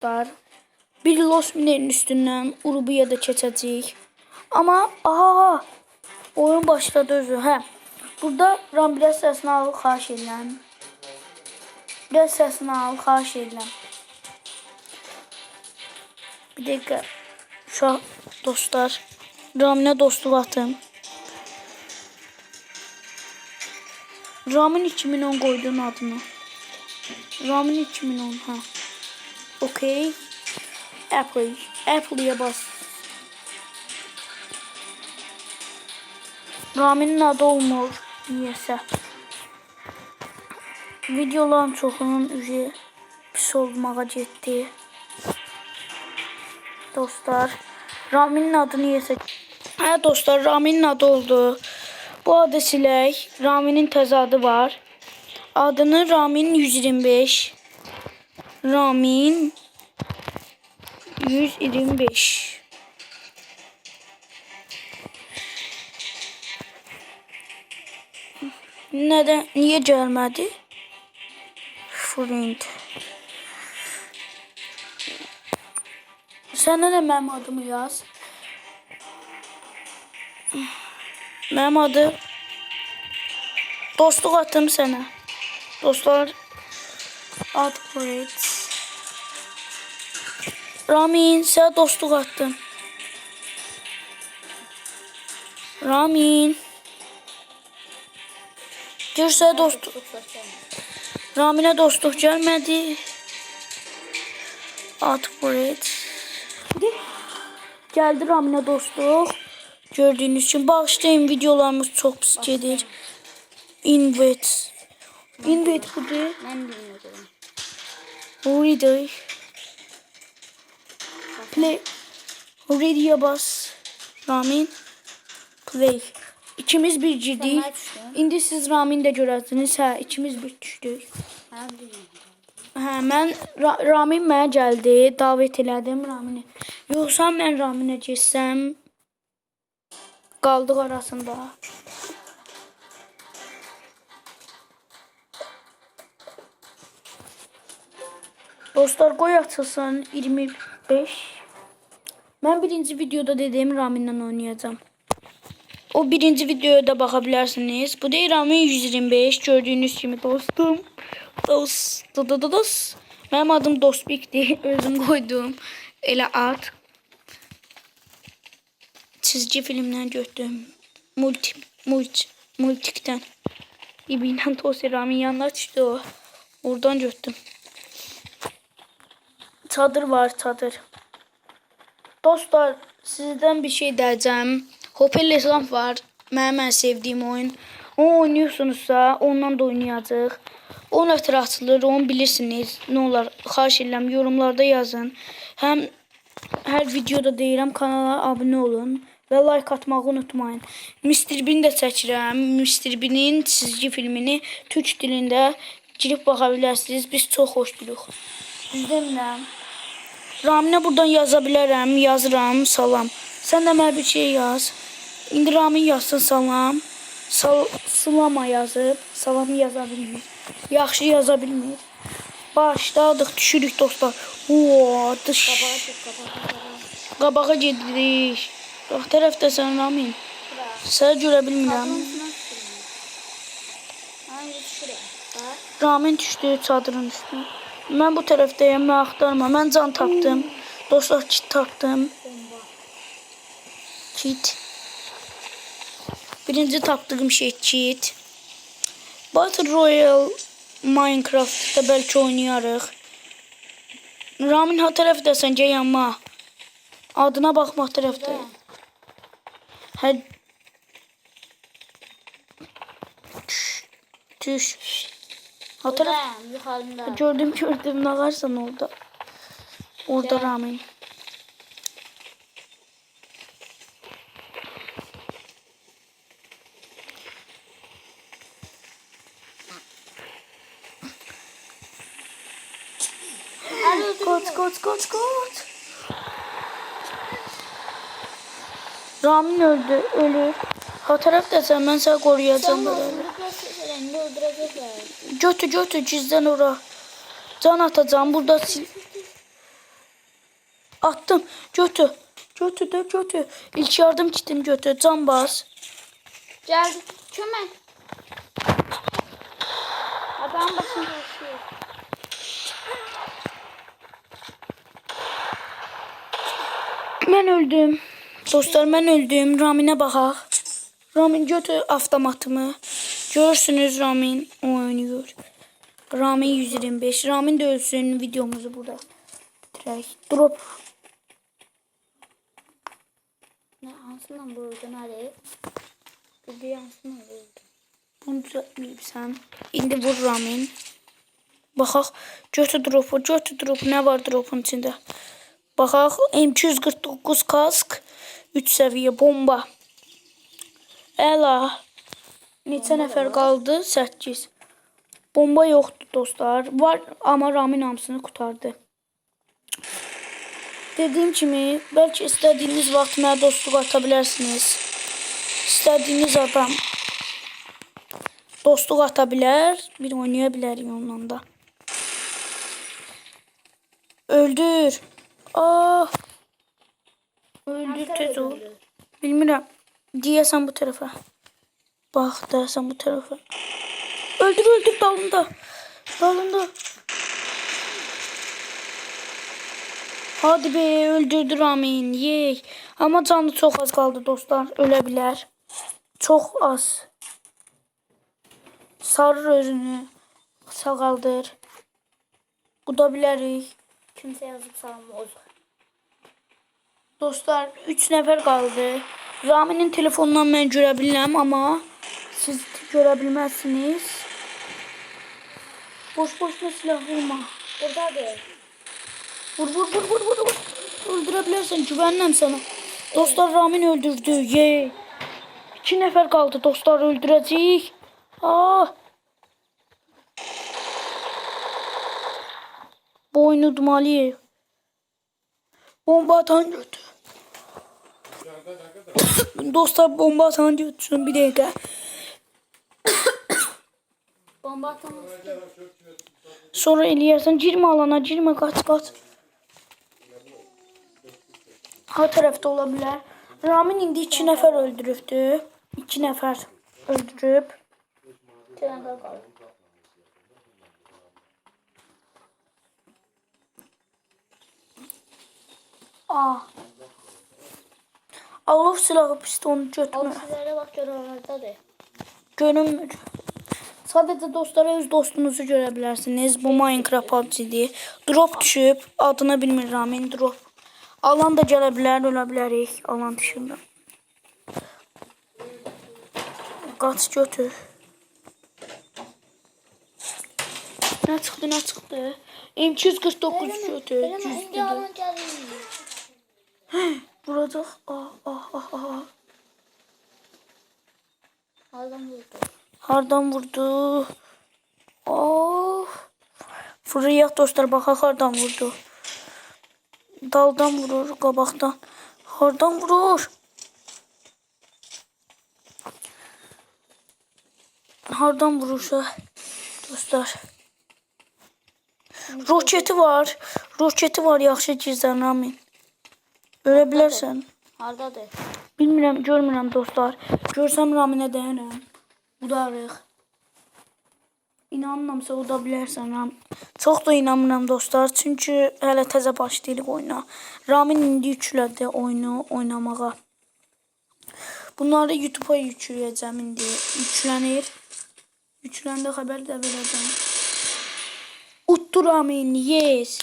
dostlar. Bir Los Miner'in üstündən Urubuya da keçəcəyik. Amma aha oyun başladı özü. Hə. Burada Ram biraz səsini al, xahiş edirəm. Biraz səsini al, xahiş edirəm. Bir dəqiqə. Şu dostlar. Raminə dostluq atım. Ramin 2010 koyduğun adını. Ramin 2010 ha. Okey. Apple. Apple'ya bas. Ramin'in adı olmur. Niyəsə. Videoların çoxunun üzü pis olmağa getdi. Dostlar. Ramin'in adı niyəsə. Hə dostlar, Ramin'in adı oldu. Bu adı silək. Ramin'in təzadı var. Adını Ramin 125. Ramin 125. Neden? Niye gelmedi? Friend. Sen de benim adımı yaz. Benim adı Dostluk attım sana. Dostlar upgrade. Ramin sana dostluk attım. Ramin. Görsə dostluq. Raminə dostluq gəlmədi. Upgrade. Gəldi Raminə dostluq. Gördüyünüz kimi bağışlayın videolarımız çox pis gedir. Invite. Invite budur. Ben bilmiyorum. Reader. Play. Ready'ye bas. Ramin. Play. İkimiz bir düşdün. İndi siz Ramin də görərsiniz. Hə, ikimiz bir düşdük. Hə, mən Ra Ramin mənə gəldi. Davet elədim Ramini. Yoxsa mən Raminə getsəm qaldıq arasında. Dostlar qoy açılsın 25. Mən birinci videoda dediyim Raminlə oynayacağam. O birinci videoya da baxa bilərsiniz. Bu deyil Ramin 125 gördüyünüz kimi dostum. Dost, do, do, do, dost. Mənim adım Dostbikdir. Özüm qoydum. Elə ad. Çizgi filmdən götürdüm. Multi, multi, multikdən. İbinən Tosi Ramin yanına düşdü o. Oradan götürdüm. Çadır var, çadır. Dostlar, sizdən bir şey deyəcəm. Hopel Eslamp var. Mənim ən sevdiyim oyun. O oynuyorsunuzsa ondan da oynayacağıq. O nətər açılır, onu bilirsiniz. Nə olar, xahiş edirəm yorumlarda yazın. Həm hər videoda deyirəm kanala abunə olun və like atmağı unutmayın. Mr. Bean də çəkirəm. Mr. Bean-in çizgi filmini türk dilində girib baxa bilərsiniz. Biz çox xoşduruq. Düzdürmürəm? Raminə buradan yaza bilərəm. Yazıram, salam. Sən də mənə bir şey yaz. İndi Ramin yazsın salam. Sal Slama yazıb, salamı yaza bilmir. Yaxşı yaza bilmir. Başladıq, düşürük dostlar. Oo, dış. Çık kapağı kapağı. Qabağa gedirik. Bax tərəfdəsən Ramin. Səni görə bilmirəm. Ramin düşdü çadırın üstünə. Mən bu tərəfdəyəm, mən axtarma. Mən can tapdım. Dostlar kit tapdım. Kit. Birinci tapdığım şey kit. Battle Royale Minecraft'da belki oynayarıq. Ramin ha tərəfdəsən, gəl yanıma. Adına baxmaq tərəfdə. Hə. Tüş. Tüş. Ha tərəf Ben yukarıda. gördüm gördüm ne varsan orada. Orada Gel. Ramin. Hadi öldür. Kaç kaç kaç kaç. Ramin öldü, tərəfdəsən, mən səni qoruyacağam Sen öldürecekler. Seni öldürecekler. Götü götü cizdən ora. Can atacağım burada sil. Attım. Götü. Götü de götü. İlk yardım kitim götü. Can bas. Geldi. Kömək. Adam başını taşıyor. Mən öldüm. Dostlar mən öldüm. Raminə baxaq. Ramin götür avtomatımı. Görürsünüz Ramin oynayır. Ramin 125. Ramin de ölsün. Videomuzu burada bitirək. Drop. Nə hansından vurdun Ali? Bir hansından vurdun? Bunu düzəltməyibsən. İndi vur Ramin. Baxaq. Götür dropu. Götür dropu. Nə var dropun içində? Baxaq. M249 kask. 3 səviyyə bomba. Əla. Neçə nəfər qaldı? 8. Bomba yoxdur dostlar. Var amma Ramin hamısını qurtardı. Dediyim kimi, bəlkə istədiyiniz vaxt mənə dostluq ata bilərsiniz. İstədiyiniz adam dostluq ata bilər, bir oynaya bilərik onunla da. Öldür. Ah. Öldür tez ol. Bilmirəm. Deyəsən bu tərəfə. Bax, deyəsən bu tərəfə. Öldür, öldür dalında. Dalında. Hadi be öldürdü Ramin. Yey. Ama canı çok az kaldı dostlar. Ölebilir. Çok az. Sarır özünü. Sağaldır. Budabilirik. Kimsə yazıb salmaz. Dostlar 3 nəfər qaldı. Ramin'in telefonundan mən görə bilirəm, siz görə bilməzsiniz. Boş boşuna silah vurma. Buradadır. Vur vur vur vur vur. vur. Öldürə bilərsən, güvənirəm sana. Dostlar Ramin öldürdü. Yey. 2 nəfər qaldı dostlar öldürəcəyik. Ah. Bu oyunu udmalıyıq. Bomba atan götür. Dostlar bomba atan götürsün bir dakika. Bomba atamaz. Sonra eləyərsən girmə alana, girmə, qaç, qaç. Ha tərəfdə ola bilər. Ramin indi 2 nəfər öldürübdü. 2 nəfər öldürüb. İki nəfər qalır. Ah. Alov silahı pistonu O götürmə. sizlərə bax gör oradadır. Görünmür. Sadəcə dostlara öz dostunuzu görə bilərsiniz. Bu Minecraft PUBG-dir. Drop düşüb, adını bilmir Ramin drop. Alan da gələ bilər, ölə bilərik alan dışında. Qaç götür. Nə çıxdı, nə çıxdı? M249 götür. Gəlir. Vuracaq. Ah, ah, ah, ah. Adam vurdu. Hardan vurdu? Of. Fırıyaq dostlar baxaq hardan vurdu. Daldan vurur, qabaqdan. Hardan vurur? Hardan vurursa dostlar. Roketi var. Roketi var yaxşı gizlən Ramin. Ölə bilərsən. Hardadır? Bilmirəm, görmürəm dostlar. Görsəm Raminə deyərəm. Udarıq. İnanmamsa uda bilərsən Ram. Çox da inanmıram dostlar. Çünki hələ təzə başlayırıq oyuna. Ramin indi yüklədi oyunu oynamağa. Bunları YouTube-a yükləyəcəm indi. Yüklənir. Yükləndə xəbər də verəcəm. Uttu Ramin, yes.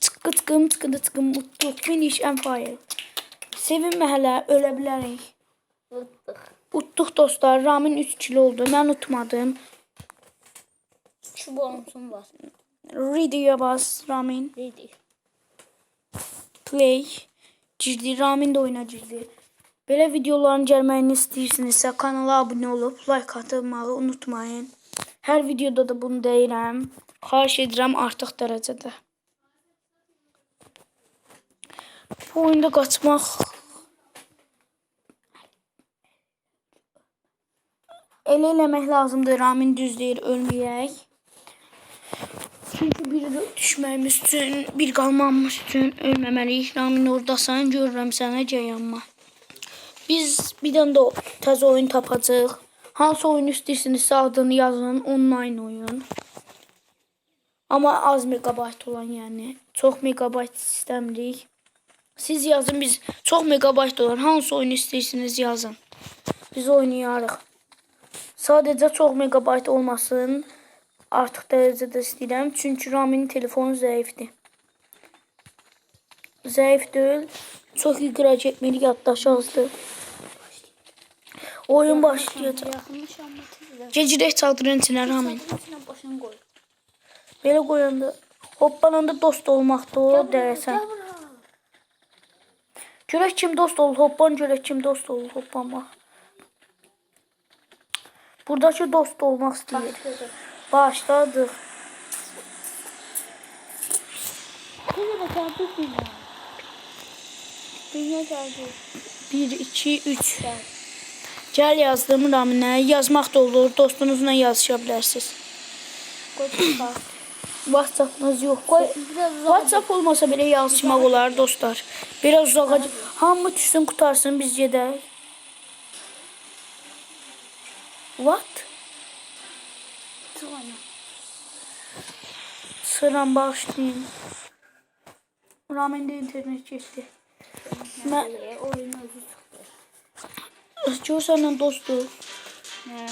Çıqqı çıqqım, çıqqıdı çıqqım, uttu. Finish and fire. Sevinmə hələ, ölə bilərik. Vurduk. Utduq dostlar. Ramin 3 kilo oldu. Mən utmadım. Şu bonusum var. Ready'yə bas Ramin. Ready. Play. Girdi. Ramin də oyuna girdi. Belə videoların gəlməyini istəyirsinizsə kanala abunə olub like atmağı unutmayın. Hər videoda da bunu deyirəm. Xahiş edirəm artıq dərəcədə. Bu oyunda qaçmaq Elə eləmək lazımdır. Ramin düz deyir, ölməyək. Çünki bir düşməyimiz üçün, bir qalmamız üçün ölməməliyik. Ramin oradasan, görürəm sənə gəyanma. Biz bir dənə də təzə oyun tapacağıq. Hansı oyun istəyirsinizsə adını yazın, online oyun. Amma az megabayt olan yəni. Çox megabayt istəmirik. Siz yazın biz çox megabayt olan hansı oyun istəyirsiniz yazın. Biz oynayarıq. Sadəcə çox megabayt olmasın. Artıq dərəcədə istəyirəm. Çünki Raminin telefonu zəifdir. Zəif deyil. Çox yuxarı getmirik, yaddaşı azdır. Oyun başlayacaq. Gecirək çadırın içinə Ramin. Belə qoyanda hoppananda dost olmaqdır o bura. Görək kim dost olur, hoppan görək kim dost olur, hoppanma. Buradakı dost olmaq istəyir. Başladı. Başladıq. Tezə də gəldi dünya. Dünya gəldi. 1, 2, 3. Gəl. Gəl yazdım Raminə. Yazmaq da olur. Dostunuzla yazışa bilərsiniz. WhatsApp-ınız yox. Qoy. Biraz uzaq. WhatsApp olmasa belə yazışmaq olar dostlar. Biraz uzağa. Hamı düşsün, qutarsın, biz gedək. What? Oyna. Sıram bağışlayın. Ramin də internet getdi. Mən Mən oyun özü çıxdı. Görsən dostdur. Nə?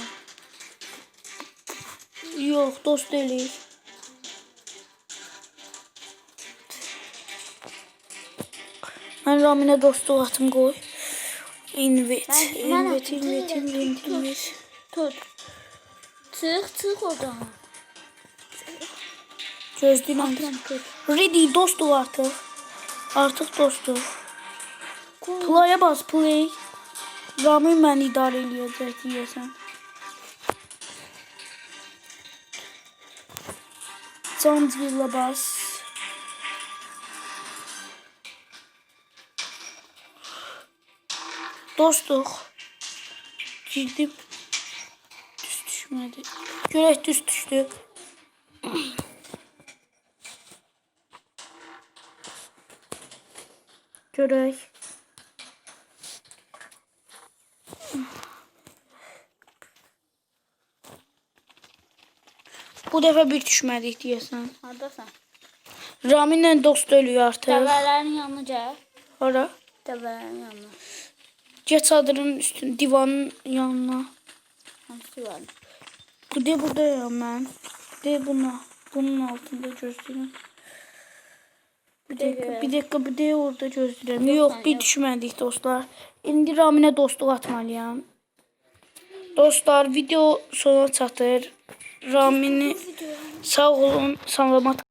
Yox, dost deyilik. Mən Raminə dostluq atım qoy. Invite, Mən- mən invite, atım, invite, tut. Çıx, çıx oradan. Atıram tut. Ready, dostluq artıq. Artıq dostluq. Qoy. Play-a bas, play. Ramin məni idarə eləyəcək deyəsən. Cancvilla bas. Dostluq. Girdim. Düşmədi. Görək düz düşdü. Görək. Bu dəfə bir düşmədik deyəsən. Hardasan? Raminlə dost ölüyor artıq. Dəvələrin yanına gəl. Hara? Dəvələrin yanına. Geç çadırın üstün divanın yanına. Hansı var? Bu de buradayım mən. De buna. Bunun altında gözləyirəm. Bir dəqiqə, bir dəqiqə, bir də orada gözləyirəm. Yox, bir düşmədik dostlar. İndi Raminə dostluq atmalıyam. Dostlar, video sona çatır. Ramini sağ olun, salamat